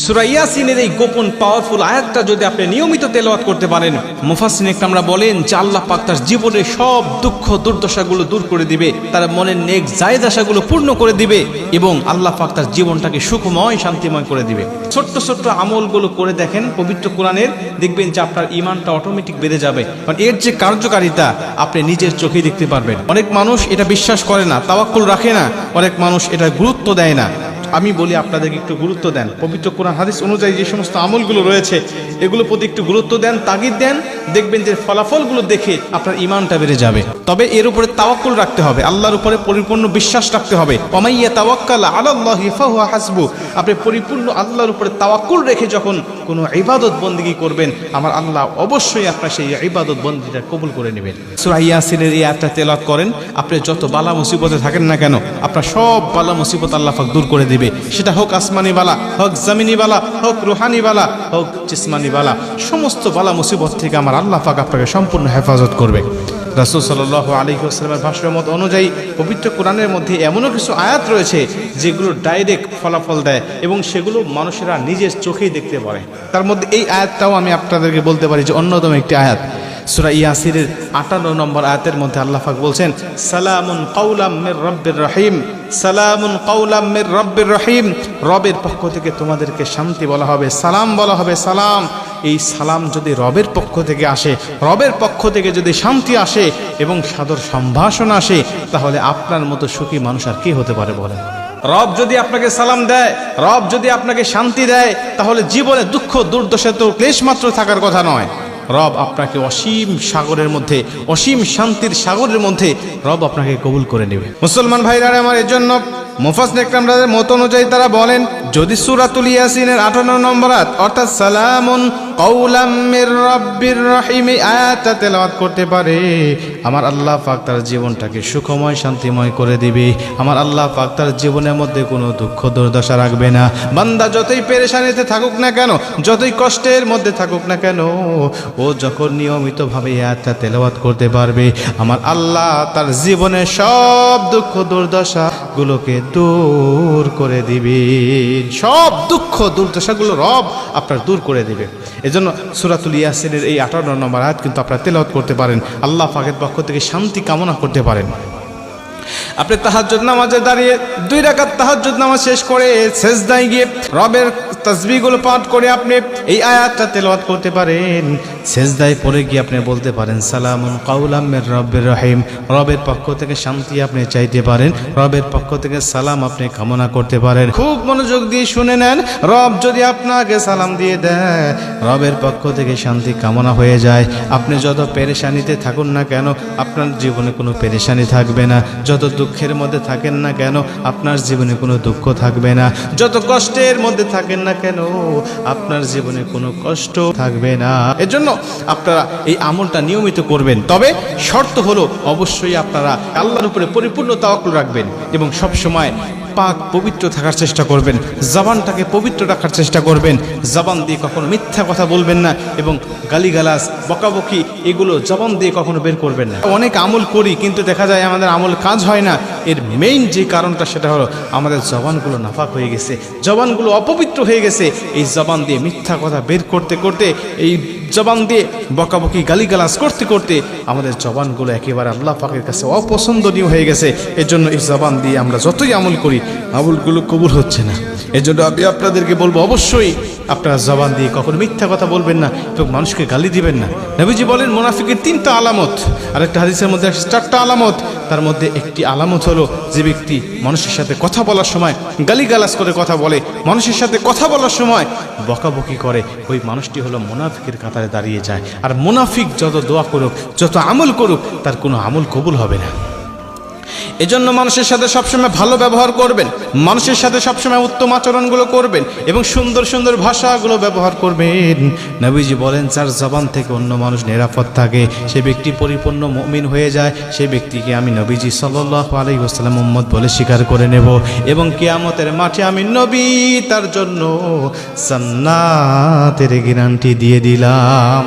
সুরাইয়াসিনের এই গোপন পাওয়ারফুল আয়াতটা যদি আপনি নিয়মিত তেলাওয়াত করতে পারেন মুফাসিন আমরা বলেন যে আল্লাহ পাক তার জীবনের সব দুঃখ, দুর্দশাগুলো দূর করে দিবে, তার মনের নেক জায়েদ আশাগুলো পূর্ণ করে দিবে এবং আল্লাহ পাক তার জীবনটাকে সুখময়, শান্তিময় করে দিবে। ছোট্ট ছোট্ট আমলগুলো করে দেখেন, পবিত্র কোরআনের, দেখবেন যে আপনার ইমানটা অটোমেটিক বেড়ে যাবে। কারণ এর যে কার্যকারিতা, আপনি নিজের চোখে দেখতে পারবেন। অনেক মানুষ এটা বিশ্বাস করে না, তাওয়াক্কুল রাখে না। অনেক মানুষ এটা গুরুত্ব দেয় না। আমি বলি আপনাদেরকে একটু গুরুত্ব দেন। পবিত্র কোরআন, হাদিস অনুযায়ী যে সমস্ত আমলগুলো রয়েছে এগুলো প্রতি একটু গুরুত্ব দেন, তাগিদ দেন, দেখবেন যে ফলাফলগুলো দেখে আপনার ইমানটা বেড়ে যাবে। তবে এর উপরে তাওয়াক্কুল রাখতে হবে, আল্লাহর উপরে পরিপূর্ণ বিশ্বাস রাখতে হবে। অমাইয়া তাওয়াক্কাল আলাল্লাহি ফাহুয়া হাসবু। আপনি পরিপূর্ণ আল্লাহর উপরে তাওয়াক্কুল রেখে যখন কোনো ইবাদত বন্দিগি করবেন, আমার আল্লাহ অবশ্যই আপনার সেই ইবাদত বন্দিটা কবুল করে নেবেন। সূরা ইয়াসিনের এই আয়াতটা তেলাওয়াত করেন, আপনি যত বালা মুসিবতে থাকেন না কেন, আপনার সব বালা মুসিবত আল্লাহ পাক দূর করে দিবে সেটা হোক আসমানি বালা হোক জামিনি বালা হোক রুহানি বালা হোক জিসমানি বালা সমস্ত বালা মুসিবত থেকে আমার আল্লাহ পাক আপনাকে সম্পূর্ণ হেফাজত করবে। রাসুল সাল আলী আসলামের ভাষ্যের মত অনুযায়ী পবিত্র কোরআনের মধ্যে এমনও কিছু আয়াত রয়েছে যেগুলো ডাইরেক্ট ফলাফল দেয় এবং সেগুলো মানুষেরা নিজের চোখেই দেখতে পারে। তার মধ্যে এই আয়াতটাও আমি আপনাদেরকে বলতে পারি যে অন্যতম একটি আয়াত। সুরা ইয়াসিরের আটান্ন নম্বর আয়াতের মধ্যে আল্লাহ পাক বলছেন, সালামুন কাউলাম মির রব্বির রহিম, সালামুন কাউলাম মির রব্বির রহিম। রবের পক্ষ থেকে তোমাদেরকে শান্তি বলা হবে, সালাম বলা হবে, সালাম। এই সালাম যদি রবের পক্ষ থেকে আসে, রবের পক্ষ থেকে যদি শান্তি আসে এবং সাদর সম্ভাষণ আসে, তাহলে আপনার মতো সুখী মানুষ আর কি হতে পারে বলেন? রব যদি আপনাকে সালাম দেয়, রব যদি আপনাকে শান্তি দেয়, তাহলে জীবনে দুঃখ, দুর্দশা তো ক্লেশ মাত্র থাকার কথা নয়। রব আপনাকে অসীম সাগরের মধ্যে, অসীম শান্তির সাগরের মধ্যে রব আপনাকে কবুল করে নেবে। মুসলমান ভাইরা আমার এর জন্য মুফাস নেকরামদের মত অনুযায়ী তারা বলেন, যদি সুরাতুল ইয়াসিনের আঠান্ন নম্বর অর্থাৎ সালামুন কৌলাম মির রব্বির রহিম আয়াত আয়াতটা তেলাওয়াত করতে পারে আমার আল্লাহ পাক তার জীবনটাকে সুখময়, শান্তিময় করে দিবে। আমার আল্লাহ পাক তার জীবনের মধ্যে কোনো দুঃখ, দুর্দশা রাখবে না। বান্দা যতই পেরেশানিতে থাকুক না কেন, যতই কষ্টের মধ্যে থাকুক না কেন, ও যখন নিয়মিতভাবে আয়াতটা তেলাওয়াত করতে পারবে, আমার আল্লাহ তার জীবনের সব দুঃখ দুর্দশা গুলোকে দূর করে দিবে। সব দুঃখ, দুর্দশাগুলো রব আপনার দূর করে দিবে। এজন্য সুরাতুল ইয়াসিনের এই আঠারো নম্বর আয়াত কিন্তু আপনারা তেলাওয়াত করতে পারেন। আল্লাহ পাকের পক্ষ থেকে শান্তি কামনা করতে পারেন। আপনি তাহাজ্জুদ নামাজে দাঁড়িয়ে দুই রাকাত তাহাজ্জুদ নামাজ শেষ করে শেষ দায় গিয়ে রবের তসবিগুলো পাঠ করে আপনি এই আয়াতটা তেলাওয়াত করতে পারেন। সেজদায় পড়ে গিয়ে আপনি বলতে পারেন, সালামুন কাউলামের রব্বের রহিম। রবের পক্ষ থেকে শান্তি আপনি চাইতে পারেন, রবের পক্ষ থেকে সালাম আপনি কামনা করতে পারেন। খুব মনোযোগ দিয়ে শুনে নেন, রব যদি আপনাকে সালাম দিয়ে দেয়, রবের পক্ষ থেকে শান্তি কামনা হয়ে যায়। আপনি যত পেরেশানিতে থাকুন না কেন, আপনার জীবনে কোনো পেরেশানি থাকবে না। যত দুঃখের মধ্যে থাকেন না কেন, আপনার জীবনে কোনো দুঃখ থাকবে না। যত কষ্টের মধ্যে থাকেন না কেন, আপনার জীবনে কোনো কষ্ট থাকবে না। এজন্য আপনারা এই আমলটা নিয়মিত করবেন। তবে শর্ত হলো, অবশ্যই আপনারা আল্লাহর উপরে পরিপূর্ণ তাওয়াক্কুল রাখবেন এবং সব সময় পাক পবিত্র থাকার চেষ্টা করবেন, জবানটাকে পবিত্র রাখার চেষ্টা করবেন, জবান দিয়ে কখনো মিথ্যা কথা বলবেন না এবং গালিগালাজ, বকাবকি, এগুলো জবান দিয়ে কখনো বের করবেন না। অনেক আমল করি, কিন্তু দেখা যায় আমাদের আমল কাজ হয় না এর মেইন যে কারণটা সেটা হলো আমাদের জবানগুলো নাফাক হয়ে গেছে, জবানগুলো অপবিত্র হয়ে গেছে। এই জবান দিয়ে মিথ্যা কথা বের করতে করতে, এই জবান দিয়ে বকাবকি গালিগালাজ করতে করতে আমাদের জবানগুলো একেবারে আল্লাহ পাকের কাছে অপছন্দনীয় হয়ে গেছে। এজন্য এই জবান দিয়ে আমরা যতই আমল করি, আমলগুলো কবুল হচ্ছে না। এজন্য আমি আপনাদেরকে বলব, অবশ্যই আপনারা জবান দিয়ে কখনো মিথ্যা কথা বলবেন না এবং মানুষকে গালি দিবেন না। নবীজি বলেন, মোনাফিকের তিনটা আলামত, আরেকটা হাদিসের মধ্যে চারটা আলামত, তার মধ্যে একটি আলামত হলো যে ব্যক্তি মানুষের সাথে কথা বলার সময় গালিগালাজ করে কথা বলে, মানুষের সাথে কথা বলার সময় বকাবকি করে, ওই মানুষটি হলো মোনাফিকের কাতারে দাঁড়িয়ে যায়। আর মোনাফিক যত দোয়া করুক, যত আমল করুক, তার কোনো আমল কবুল হবে না। এজন্য মানুষের সাথে সবসময় ভালো ব্যবহার করবেন, মানুষের সাথে সবসময় উত্তম আচরণগুলো করবেন এবং সুন্দর সুন্দর ভাষাগুলো ব্যবহার করবেন। নবীজি বলেন, যার জবান থেকে অন্য মানুষ নিরাপদ থাকে, সে ব্যক্তি পরিপূর্ণ মমিন হয়ে যায়, সে ব্যক্তিকে আমি নবীজি সাল্লাহ আলাই ওসালাম মোহাম্মদ বলে স্বীকার করে নেব এবং কেয়ামতের মাঠে আমি নবী, তার জন্য সান্নাতের গ্যারান্টি দিয়ে দিলাম।